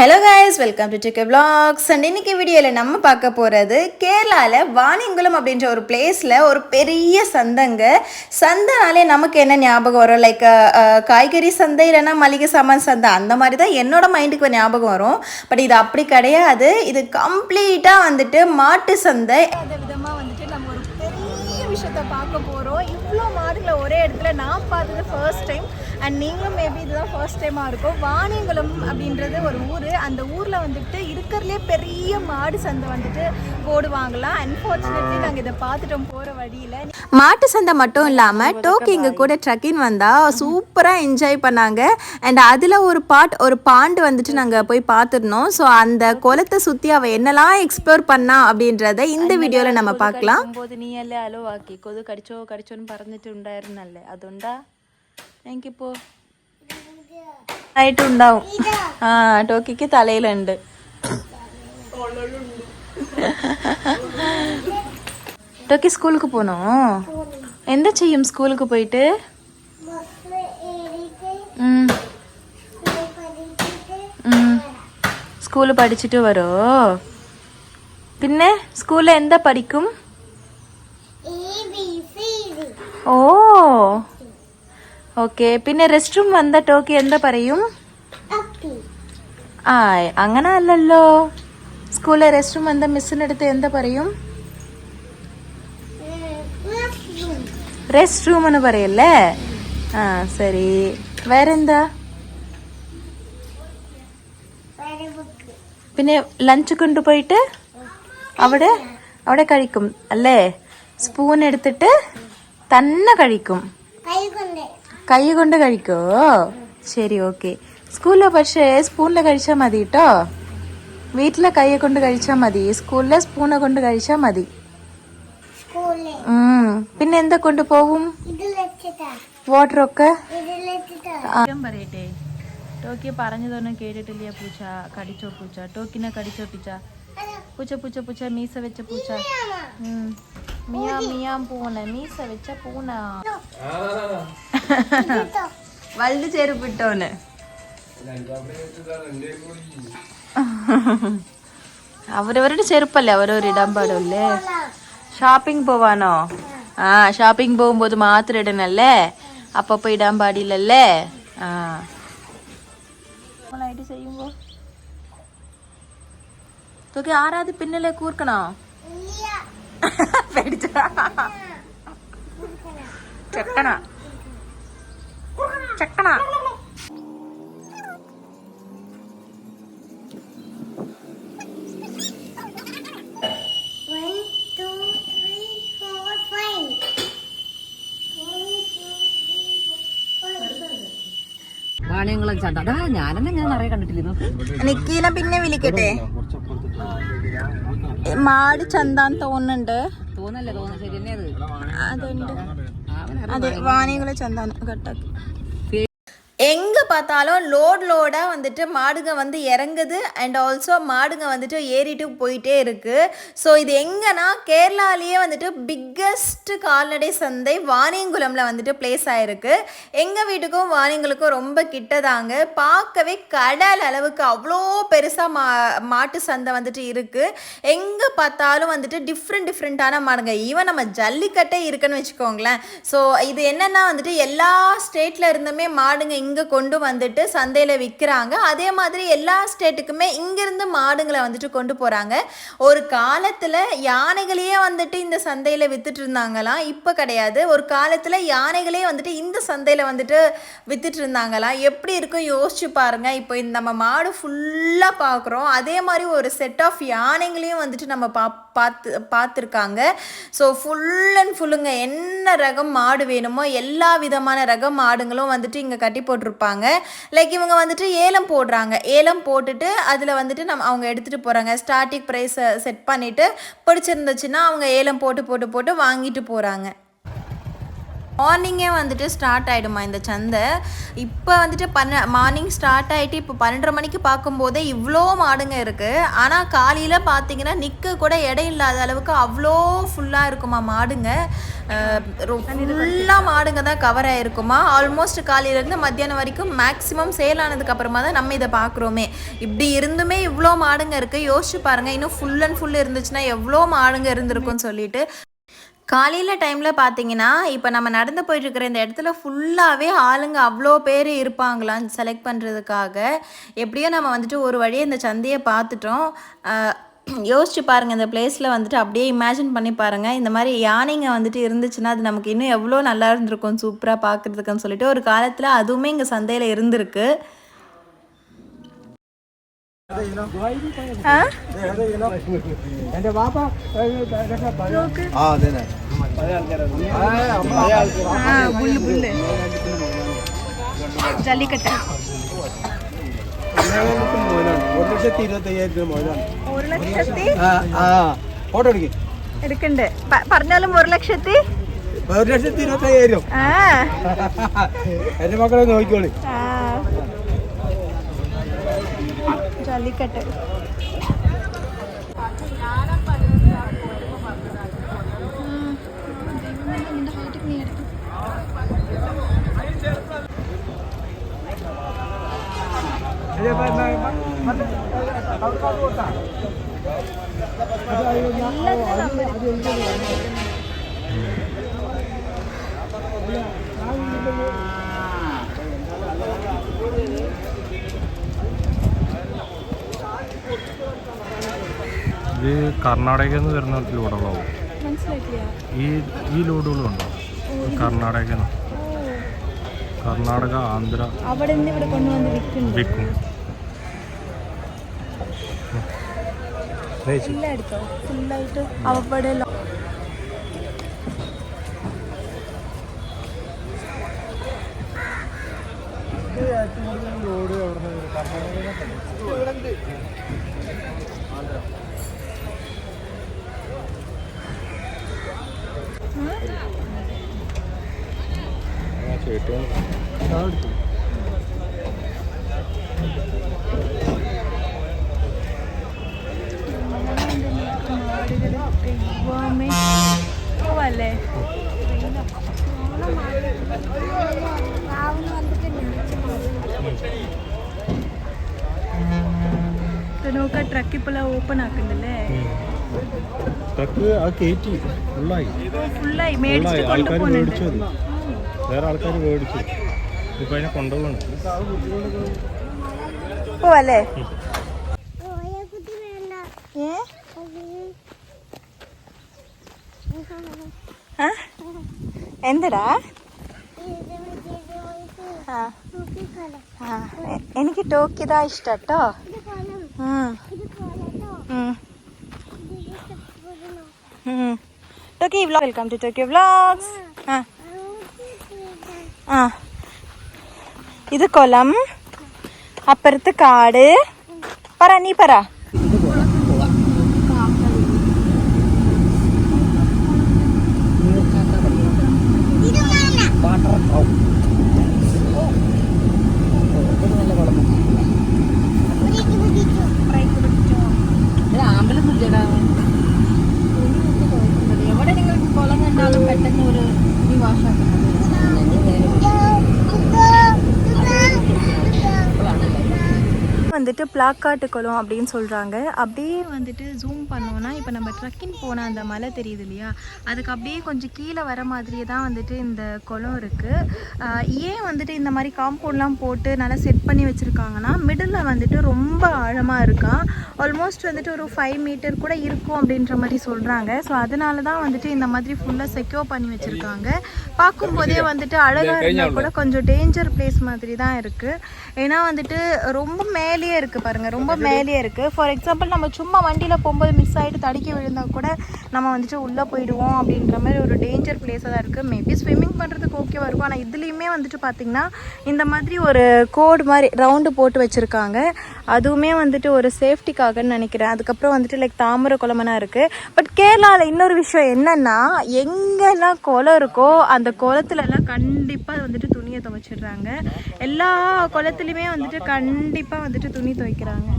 Hello guys welcome to டிக்கே blogs and இன்னைக்கு வீடியோவில் நம்ம பார்க்க போகிறது கேரளாவில் வாணிங்குளம் அப்படின்ற ஒரு பிளேஸில் ஒரு பெரிய சந்தைங்க. சந்தைனாலே நமக்கு என்ன ஞாபகம் வரும்? லைக் காய்கறி சந்தை இல்லைன்னா மளிகை சாமான் சந்தை அந்த மாதிரி தான் என்னோட மைண்டுக்கு ஞாபகம் வரும். பட் இது அப்படி கிடையாது. இது கம்ப்ளீட்டாக வந்துட்டு மாட்டு சந்தை. அந்த விதமாக வந்துட்டு நம்ம ஒரு பெரிய விஷயத்த பார்க்க போகிறோம் இவ்வளோ மாடுகளை ஒரே இடத்துல நான் பார்த்தது ஃபர்ஸ்ட் டைம் அண்ட் நீங்களும் மேபி இதுதான் ஃபர்ஸ்ட் டைமாக இருக்கும். வாணியங்குளம் அப்படின்றது ஒரு ஊர். அந்த ஊரில் வந்துட்டு இருக்கிறதுலே பெரிய மாடு சந்தை வந்துட்டு போடுவாங்களாம் அன்ஃபார்ச்சுனேட்லி நாங்கள் இதை பார்த்துட்டோம் போகிற வழியில். மாட்டு சந்தை மட்டும் இல்லாமல் டோக்கிங்க கூட ட்ரக்கிங் வந்தால் சூப்பராக என்ஜாய் பண்ணாங்க. அண்ட் அதில் ஒரு பாட் ஒரு பாண்டு வந்துட்டு நாங்கள் போய் பார்த்துருந்தோம். ஸோ அந்த குளத்தை சுற்றி அவள் என்னெல்லாம் எக்ஸ்ப்ளோர் பண்ணா அப்படின்றத இந்த வீடியோவில் நம்ம பார்க்கலாம். போது நீ எல்லாம் அலோவாக்கி கொது கடிச்சோ கடிச்சோன்னு பறந்துட்டு உண்டாயிருந்தால அது உண்டா? എനിക്കിപ്പോ ആയിട്ടുണ്ടാവും. ആ ടോക്കിക്ക് തലയിലുണ്ട്. ടോക്കി സ്കൂൾക്ക് പോണോ? എന്താ ചെയ്യും സ്കൂൾക്ക് പോയിട്ട്? സ്കൂൾ പഠിച്ചിട്ട് വരോ? പിന്നെ സ്കൂളിൽ എന്താ പഠിക്കും? ഓ. ഓക്കെ പിന്നെ റെസ്റ്റ് റൂം വന്ന ടോക്കി എന്താ പറയും? ആ അങ്ങനെ അല്ലല്ലോ. സ്കൂളിലെ റെസ്റ്റ് റൂം വന്ന മിസ്സിനടുത്ത് എന്താ പറയും? റെസ്റ്റ് റൂം എന്ന് പറയല്ലേ? ആ സരി വേറെന്താ? പിന്നെ ലഞ്ച് കൊണ്ടുപോയിട്ട് അവിടെ അവിടെ കഴിക്കും അല്ലേ? സ്പൂൺ എടുത്തിട്ട് തന്നെ കഴിക്കും. കൈ കൊണ്ട് കഴിക്കോ? ശരി ഓക്കെ സ്കൂളിൽ പക്ഷേ സ്പൂണിൽ കഴിച്ചാൽ മതി കേട്ടോ വീട്ടിലെ കൈയെ കൊണ്ട് കഴിച്ചാൽ മതി സ്കൂളിലെ സ്പൂണെ കൊണ്ട് കഴിച്ചാൽ മതി. പിന്നെ എന്താ കൊണ്ടുപോകും വാട്ടറൊക്കെ? പറയട്ടെ ടോക്കി പറഞ്ഞതൊന്നും കേട്ടിട്ടില്ല പൂച്ച? കടിച്ചോ പൂച്ച? ടോക്കിനെ കടിച്ചോ പിച്ച? പൂച്ച പൂച്ച പൂച്ച മീസ വെച്ച പൂച്ച. മിയാ മിയാം പൂന മീസ വെച്ച പൂന വലുത് ചെരുപ്പിട്ടോന് അവരവരുടെ ചെരുപ്പല്ലേ അവരവർ ഇടാൻ പാടല്ലേ ഷോപ്പിംഗ് പോവാനോ ആ ഷോപ്പിംഗ് പോകുമ്പോൾ മാത്രം ഇടണല്ലേ അപ്പൊ ഇടാൻ പാടില്ലല്ലേ ആ നമ്മളായിട്ട് ചെയ്യുമ്പോ തൊക്കെ ആരാത് പിന്നല്ലേ കൂർക്കണോ പേടിച്ച ചെക്കണ ചെക്കണ വാണിയംകുളം ഞാൻ കണ്ടിട്ടില്ല? നിക്കീനെ പിന്നെ വിളിക്കട്ടെ? മാടി ചന്താന്ന് തോന്നുന്നുണ്ട്. തോന്നല്ലേ അതുണ്ട്. അതെ വാണിയംകുളം ചന്താന്ന് കട്ടാക്കി. பார்த்தாலும் லோட் லோடாக வந்துட்டு மாடுங்க வந்து இறங்குது அண்ட் ஆல்சோ மாடுங்க வந்துட்டு ஏறிட்டு போயிட்டே இருக்குது ஸோ இது எங்கன்னா கேரளாலேயே வந்துட்டு பிக்கஸ்ட் கால்நடை சந்தை வாணியங்குளம்ல வந்துட்டு பிளேஸ் ஆயிருக்கு. எங்கள் வீட்டுக்கும் வாணியங்குளக்கும் ரொம்ப கிட்டதாங்க. பார்க்கவே கடல் அளவுக்கு அவ்வளோ பெருசாக மா மாட்டு சந்தை வந்துட்டு இருக்குது எங்கே பார்த்தாலும் வந்துட்டு டிஃப்ரெண்ட் டிஃப்ரெண்ட்டான மாடுங்க. ஈவன் நம்ம ஜல்லிக்கட்டே இருக்குன்னு வச்சுக்கோங்களேன். ஸோ இது என்னென்னா வந்துட்டு எல்லா ஸ்டேட்டில் இருந்துமே மாடுங்க இங்கே கொண்டு வந்து வந்துட்டு சந்தையில் விற்கிறாங்க அதே மாதிரி எல்லா ஸ்டேட்டுக்குமே இங்கேருந்து மாடுங்களை வந்துட்டு கொண்டு போகிறாங்க ஒரு காலத்தில் யானைகளையே வந்துட்டு இந்த சந்தையில் வித்துட்டு இருந்தாங்களாம் இப்போ கிடையாது. ஒரு காலத்தில் யானைகளே வந்துட்டு இந்த சந்தையில் வந்துட்டு வித்துட்டு இருந்தாங்களாம் எப்படி இருக்கும்? யோசிச்சு பாருங்க. இப்போ இந்த நம்ம மாடு ஃபுல்லாக பார்க்குறோம். அதே மாதிரி ஒரு செட் ஆஃப் யானைகளையும் வந்துட்டு நம்ம பாப் பார்த்து பார்த்துருக்காங்க. ஸோ ஃபுல் அண்ட் ஃபுல்லுங்க என்ன ரகம் மாடு வேணுமோ எல்லா விதமான ரகம் மாடுங்களும் வந்துட்டு இங்கே கட்டி போட்டிருப்பாங்க. லைக் இவங்க வந்துட்டு ஏலம் போடுறாங்க. ஏலம் போட்டுட்டு அதில் வந்துட்டு நம்ம அவங்க எடுத்துகிட்டு போகிறாங்க ஸ்டார்டிங் ப்ரைஸை செட் பண்ணிவிட்டு பிடிச்சிருந்துச்சுன்னா அவங்க ஏலம் போட்டு போட்டு போட்டு வாங்கிட்டு போகிறாங்க மார்னிங்கே வந்துட்டு ஸ்டார்ட் ஆகிடுமா இந்த சந்தை? இப்போ வந்துட்டு பன்ன மார்னிங் ஸ்டார்ட் ஆகிட்டு இப்போ பன்னெண்டரை மணிக்கு பார்க்கும்போதே இவ்வளோ மாடுங்க இருக்குது ஆனால் காலையில் பார்த்தீங்கன்னா நிற்க கூட இடம் இல்லாத அளவுக்கு அவ்வளோ ஃபுல்லாக இருக்குமா மாடுங்க? ஃபுல்லாக மாடுங்க தான் கவர் ஆகிருக்குமா ஆல்மோஸ்ட் காலையிலேருந்து மத்தியானம் வரைக்கும் மேக்ஸிமம் சேல் ஆனதுக்கு அப்புறமா தான் நம்ம இதை பார்க்குறோமே. இப்படி இருந்துமே இவ்வளோ மாடுங்க இருக்குது யோசிச்சு பாருங்கள் இன்னும் ஃபுல் அண்ட் ஃபுல் இருந்துச்சுன்னா எவ்வளோ மாடுங்க இருந்திருக்கும்னு சொல்லிட்டு. காலையில் டைமில் பார்த்தீங்கன்னா இப்போ நம்ம நடந்து போயிட்டுருக்கிற இந்த இடத்துல ஃபுல்லாகவே ஆளுங்க அவ்வளோ பேர் இருப்பாங்களான்னு செலக்ட் பண்ணுறதுக்காக எப்படியோ நம்ம வந்துட்டு ஒரு வழியாக இந்த சந்தையை பார்த்துட்டோம். யோசிச்சு பாருங்கள் இந்த பிளேஸில் வந்துட்டு அப்படியே இமேஜின் பண்ணி பாருங்கள் இந்த மாதிரி யானைங்க வந்துட்டு இருந்துச்சுன்னா அது நமக்கு இன்னும் எவ்வளோ நல்லா இருந்திருக்கும் சூப்பராக பார்க்குறதுக்குன்னு சொல்லிட்டு ஒரு காலத்தில் அதுவுமே இங்கே சந்தையில் இருந்திருக்கு. എന്റെ വാപ്പ ജല്ലിക്കട്ട ഒരു ലക്ഷത്തി ഫോട്ടോ പറഞ്ഞാലും ഒരു ലക്ഷത്തി? ഒരു ലക്ഷത്തി ഇരുപത്തയ്യായിരം. എന്റെ മക്കളെ നോക്കിക്കോളൂ. മല്ലിക്കെട്ട് എല്ലാത്തിനും ഇത് കർണാടകയിൽ നിന്ന് വരുന്ന ലോഡുകളാവും ഈ ഈ ലോഡുകളുണ്ടോ കർണാടകയിൽ നിന്ന്. കർണാടക ആന്ധ്ര. അവിടെ നിന്ന് ഇവിടെ കൊണ്ടുവന്ന് വിൽക്കുന്നു വിൽക്കും. ഫുള്ളെടുത്തോ ഫുള്ളായിട്ട് അവിടെ ലോ- ദൈവമേ. പോവല്ലേ നോക്ക ട്രക്ക് ഇപ്പോൾ ഓപ്പൺ ആക്കുന്നുണ്ടല്ലേ ട്രക്ക് ആ കയറ്റി ഫുള്ളായി. ഫുള്ളായി. ആൾക്കാർ മേടിച്ചു അത്. വേറെ ആൾക്കാർ മേടിച്ചു. ഇപ്പൊ അതിനെ കൊണ്ടുപോകണം. പോവല്ലേ? എന്തടാ? എനിക്ക് ടോക്കിതാ ഇഷ്ടം കേട്ടോ. Tokki vlog welcome to Tokki vlogs ആ. ആ. ഇത് കൊലം. അപ്പുറത്ത് കാട്. പറ നീ പറ. வந்துட்டு பிளாக்காட்டு குளம் அப்படின்னு சொல்கிறாங்க அப்படியே வந்துட்டு ஜூம் பண்ணோன்னா இப்போ நம்ம ட்ரக்கிங் போன அந்த மலை தெரியுது இல்லையா? அதுக்கு அப்படியே கொஞ்சம் கீழே வர மாதிரியே தான் வந்துட்டு இந்த குளம் இருக்குது ஏன் வந்துட்டு இந்த மாதிரி காம்பவுண்ட்லாம் போட்டு நல்லா செட் பண்ணி வச்சுருக்காங்கன்னா மிடில் வந்துட்டு ரொம்ப ஆழமாக இருக்கான் ஆல்மோஸ்ட் வந்துட்டு ஒரு ஃபைவ் மீட்டர் கூட இருக்கும் அப்படின்ற மாதிரி சொல்கிறாங்க ஸோ அதனால தான் வந்துட்டு இந்த மாதிரி ஃபுல்லாக செக்யூர் பண்ணி வச்சுருக்காங்க. பார்க்கும்போதே வந்துட்டு அழகாக இருந்தால் கூட கொஞ்சம் டேஞ்சர் பிளேஸ் மாதிரி தான் இருக்குது ஏன்னா வந்துட்டு ரொம்ப மேலேயே இருக்குது பாருங்கள் ரொம்ப மேலேயே இருக்குது ஃபார் எக்ஸாம்பிள் நம்ம சும்மா வண்டியில் போகும்போது மிஸ் ஆகிட்டு தடுக்கி விழுந்தா கூட நம்ம வந்துட்டு உள்ளே போயிடுவோம் அப்படின்ற மாதிரி ஒரு டேஞ்சர் பிளேஸாக தான் இருக்குது மேபி ஸ்விம்மிங் பண்ணுறதுக்கு ஓகேவா இருக்கும். ஆனால் இதுலேயுமே வந்துட்டு பார்த்திங்கன்னா இந்த மாதிரி ஒரு கோடு மாதிரி ரவுண்டு போட்டு வச்சுருக்காங்க. அதுவுமே வந்துட்டு ஒரு சேஃப்டிக்காக பாகன்னு நினைக்கிறேன். அதுக்கப்புறம் வந்துட்டு லைக் தாமரை குளமெல்லாம் இருக்குது பட் கேரளாவில் இன்னொரு விஷயம் என்னன்னா எங்கெல்லாம் குளம் இருக்கோ அந்த குளத்துலலாம் கண்டிப்பாக வந்துட்டு துணியை துவைச்சிடுறாங்க எல்லா குளத்துலையுமே வந்துட்டு கண்டிப்பாக வந்துட்டு துணி துவைக்கிறாங்க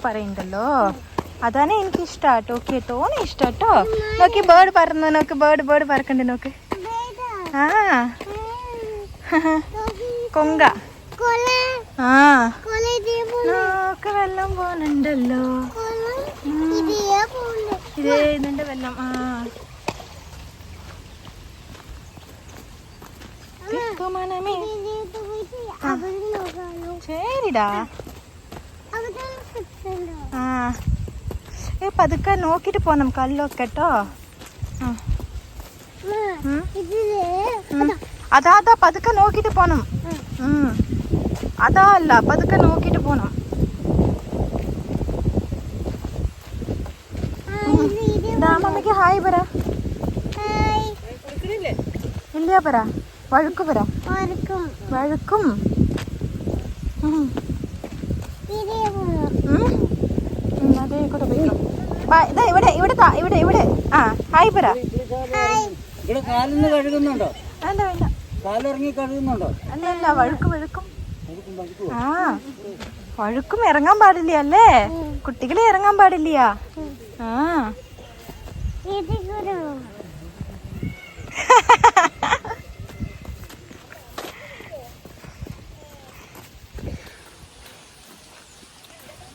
പറയുന്നുണ്ടല്ലോ അതാണ് എനിക്ക് ഇഷ്ടാട്ടോ ഓക്കെ തോനെ ഇഷ്ടാട്ടോ. നോക്കി ബേർഡ് പറന്ന് നോക്ക് ബേർഡ് ബേർഡ് പറക്കണ്ട് നോക്ക്. ആ. കൊങ്ക. ആ. നോക്ക് വെള്ളം പോണുണ്ടല്ലോ. ഇതേ ഇതിന്റെ വെള്ളം. ആ. ശരിടാ. ആ. ഏ പതുക്കെ നോക്കിട്ട് പോണം കല്ലൊക്കെ കേട്ടോ ആ. ഉം. ഉം. അതാ അതാ പതുക്കെ നോക്കിട്ട് പോണം ഉം. അതാ അല്ല പതുക്കെ നോക്കിട്ട് പോണം ദാ മമ്മിക്ക് ഹായ് പറ ഇല്ല പറ വഴുക്ക് പറ വഴുക്കും ഉം. ഉം? ഉം, അതേ കൂടെ പോയിക്കോ ദാ ഇവിടെ ഇവിടെ ഇവിടെ ഇവിടെ. ആ ഹായ് പറ. ഇവിടെ കാലിന്ന് കഴുകുന്നുണ്ടോ? അല്ല വേണ്ട. കാലിറങ്ങി കഴുകുന്നുണ്ടോ? അല്ലല്ല വഴുക്കും വഴുക്കും. ആ വഴുക്കും ഇറങ്ങാൻ പാടില്ല അല്ലേ? കുട്ടികളെ ഇറങ്ങാൻ പാടില്ല. ആ.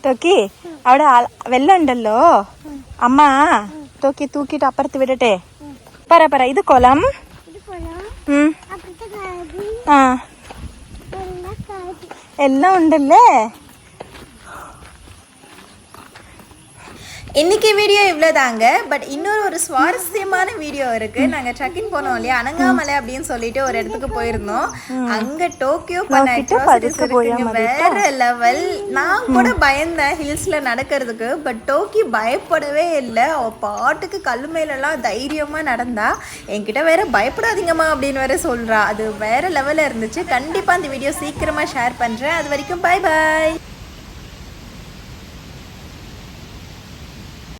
തോക്കി അവിടെ വെള്ളം ഉണ്ടല്ലോ? അമ്മ തൂക്കി തൂക്കിട്ട് അപ്പുറത്ത് വിടട്ടെ. പറ പറ ഇത് കൊലം. ആ. എല്ലാം ഉണ്ടല്ലേ? இன்னைக்கு வீடியோ இவ்வளோதாங்க பட் இன்னொரு ஒரு சுவாரஸ்யமான வீடியோ இருக்கு. நாங்க ட்ரக்கிங் போனோம் இல்லையா? அனங்காமலை அப்படின்னு சொல்லிட்டு ஒரு இடத்துக்கு போயிருந்தோம். அங்க டோக்கியோ பண்ண போயா? வேற லெவல் நான் கூட பயந்தேன் ஹில்ஸ்ல நடக்கிறதுக்கு. பட் டோக்கி பயப்படவே இல்லை. பாட்டுக்கு கல்லு மேலெல்லாம் தைரியமா நடந்தா. என்கிட்ட வேற பயப்படாதீங்கம்மா அப்படின்னு வேற சொல்றா. அது வேற லெவல்ல இருந்துச்சு. கண்டிப்பா அந்த வீடியோ சீக்கிரமா ஷேர் பண்றேன். அது வரைக்கும் பை பாய்